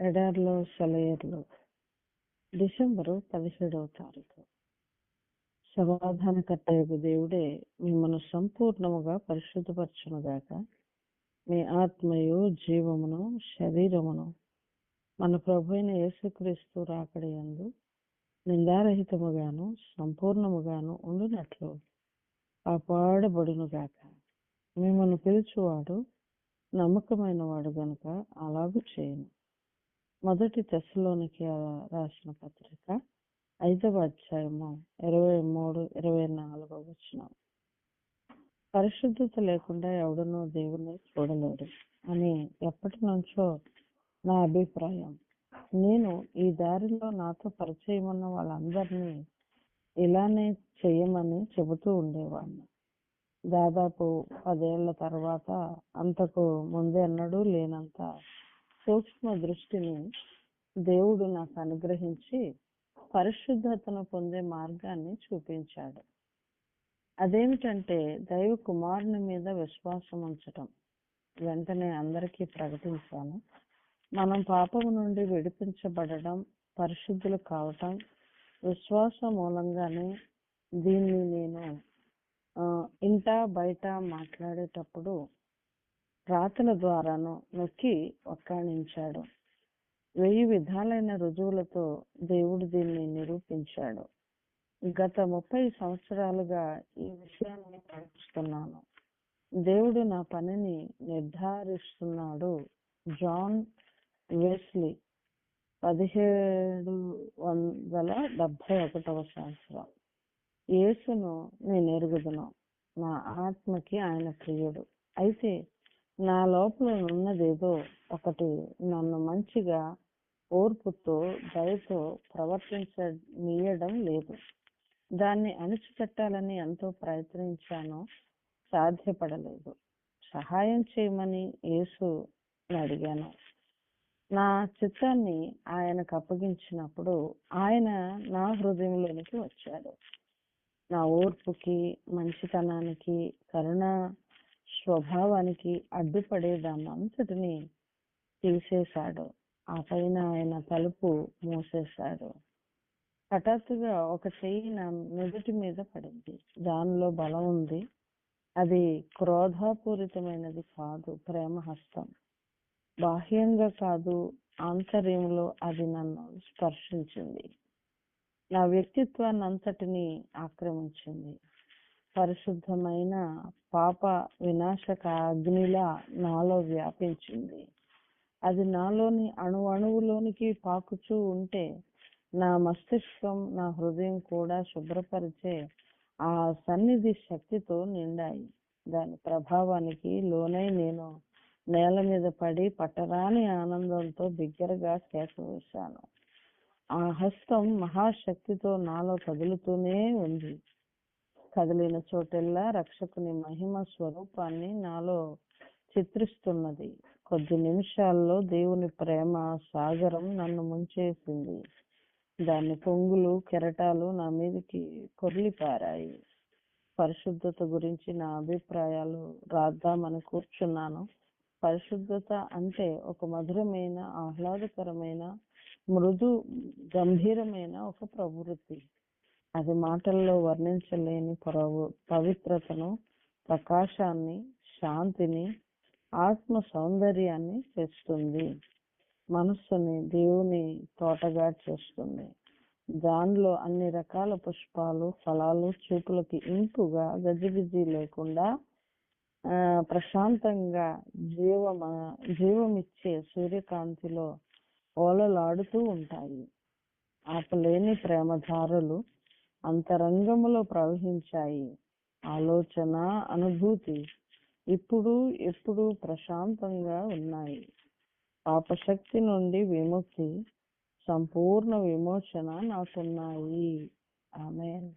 ఎడార్లో సెలయర్లు. December పదిహేడవ తారీఖు. సమాధానకర్తయగు దేవుడే మిమ్మల్ని సంపూర్ణముగా పరిశుద్ధపరచునుగాక. మీ ఆత్మయు జీవమును శరీరమును మన ప్రభు అయిన యేసుక్రీస్తు రాకడయందు నిందారహితముగాను సంపూర్ణముగాను ఉండునట్లు కాపాడబడునుగాక. మిమ్మల్ని పిలుచువాడు నమ్మకమైన వాడు గనుక అలాగూ చేయను మొదటి దశలోనికి రాసిన పత్రిక ఐదవ అధ్యాయము ఇరవై మూడు ఇరవై నాలుగవ వచనం. పరిశుద్ధత లేకుండా ఎవడనో దేవుని చూడలేడు అని ఎప్పటి నుంచో నా అభిప్రాయం. నేను ఈ దారిలో నాతో పరిచయం ఉన్న వాళ్ళందరినీ ఇలానే చేయమని చెబుతూ ఉండేవాడిని. దాదాపు పదేళ్ళ తర్వాత అంతకు ముందెన్నడూ లేనంత సూక్ష్మ దృష్టిని దేవుడు నాకు అనుగ్రహించి పరిశుద్ధతను పొందే మార్గాన్ని చూపించాడు. అదేమిటంటే దైవ కుమారుని మీద విశ్వాసం ఉంచటం. వెంటనే అందరికీ ప్రకటించాను. మనం పాపము నుండి విడిపించబడడం పరిశుద్ధులు కావటం విశ్వాసం మూలంగానే దీన్ని నేను ఇంట బయట మాట్లాడేటప్పుడు రాతల ద్వారాను నొక్కి ఒక్కాణించాడు. వెయ్యి విధాలైన రుజువులతో దేవుడు దీన్ని నిరూపించాడు. గత ముప్పై సంవత్సరాలుగా ఈ విషయాన్ని ప్రకటిస్తున్నాను. దేవుడు నా పనిని నిర్ధారిస్తున్నాడు. జాన్ వెస్లీ పదిహేడు వందల డెబ్బై ఒకటవ సంవత్సరం. యేసును నేను ఎరుగుదును నా ఆత్మకి ఆయన ప్రియుడు. అయితే నా లోపల ఉన్నదేదో ఒకటి నన్ను మంచిగా ఓర్పుతో దయతో ప్రవర్తించనీయడం లేదు. దాన్ని అణిచిపెట్టాలని ఎంతో ప్రయత్నించానో సాధ్యపడలేదు. సహాయం చేయమని యేసు అడిగాను నా చిత్తాన్ని ఆయనకు అప్పగించినప్పుడు ఆయన నా హృదయంలోనికి వచ్చాడు. నా ఓర్పుకి మంచితనానికి కరుణ స్వభావానికి అడ్డుపడే దాన్నంతటిని తీసేశాడు. ఆ పైన ఆయన తలుపు మూసేశాడు. హఠాత్తుగా ఒక చెయ్యి నా మెదటి మీద పడింది. దానిలో బలం ఉంది. అది క్రోధాపూరితమైనది కాదు ప్రేమ హస్తం బాహ్యంగా కాదు ఆంతర్యంలో అది నన్ను స్పర్శించింది. నా వ్యక్తిత్వాన్ని అంతటిని ఆక్రమించింది. పరిశుద్ధమైన పాప వినాశక అగ్నిలా నాలో వ్యాపించింది. అది నాలోని అణు అణువులోనికి పాకుచూ ఉంటే నా మస్తిష్కం నా హృదయం కూడా శుభ్రపరిచే ఆ సన్నిధి శక్తితో నిండాయి. దాని ప్రభావానికి లోనై నేను నేల మీద పడి పట్టరాని ఆనందంతో బిగ్గరగా కేక వేశాను. ఆ హస్తం మహాశక్తితో నాలో కదులుతూనే ఉంది. కదిలిన చోటెల్లా రక్షకుని మహిమ స్వరూపాన్ని నాలో చిత్రిస్తున్నది. కొద్ది నిమిషాల్లో దేవుని ప్రేమ సాగరం నన్ను ముంచేసింది. దాని పొంగులు కెరటాలు నా మీదకి కొర్లిపారాయి. పరిశుద్ధత గురించి నా అభిప్రాయాలు రాద్దామని కూర్చున్నాను. పరిశుద్ధత అంటే ఒక మధురమైన ఆహ్లాదకరమైన మృదు గంభీరమైన ఒక ప్రవృత్తి. అది మాటల్లో వర్ణించలేని పవిత్రతను ప్రకాశాన్ని శాంతిని ఆత్మ సౌందర్యాన్ని తెస్తుంది. మనస్సుని దేవుని తోటగా చేస్తుంది. దానిలో అన్ని రకాల పుష్పాలు ఫలాలు చూపులకి ఇంపుగా గజిబిజి లేకుండా ప్రశాంతంగా జీవమ జీవమిచ్చే సూర్యకాంతిలో ఓలలాడుతూ ఉంటాయి. ఆపలేని ప్రేమధారలు అంతరంగములో ప్రవహించాయి. ఆలోచన అనుభూతి ఇప్పుడు ఎప్పుడు ప్రశాంతంగా ఉన్నాయి. పాపశక్తి నుండి విముక్తి సంపూర్ణ విమోచన నాకున్నాయి. ఆమె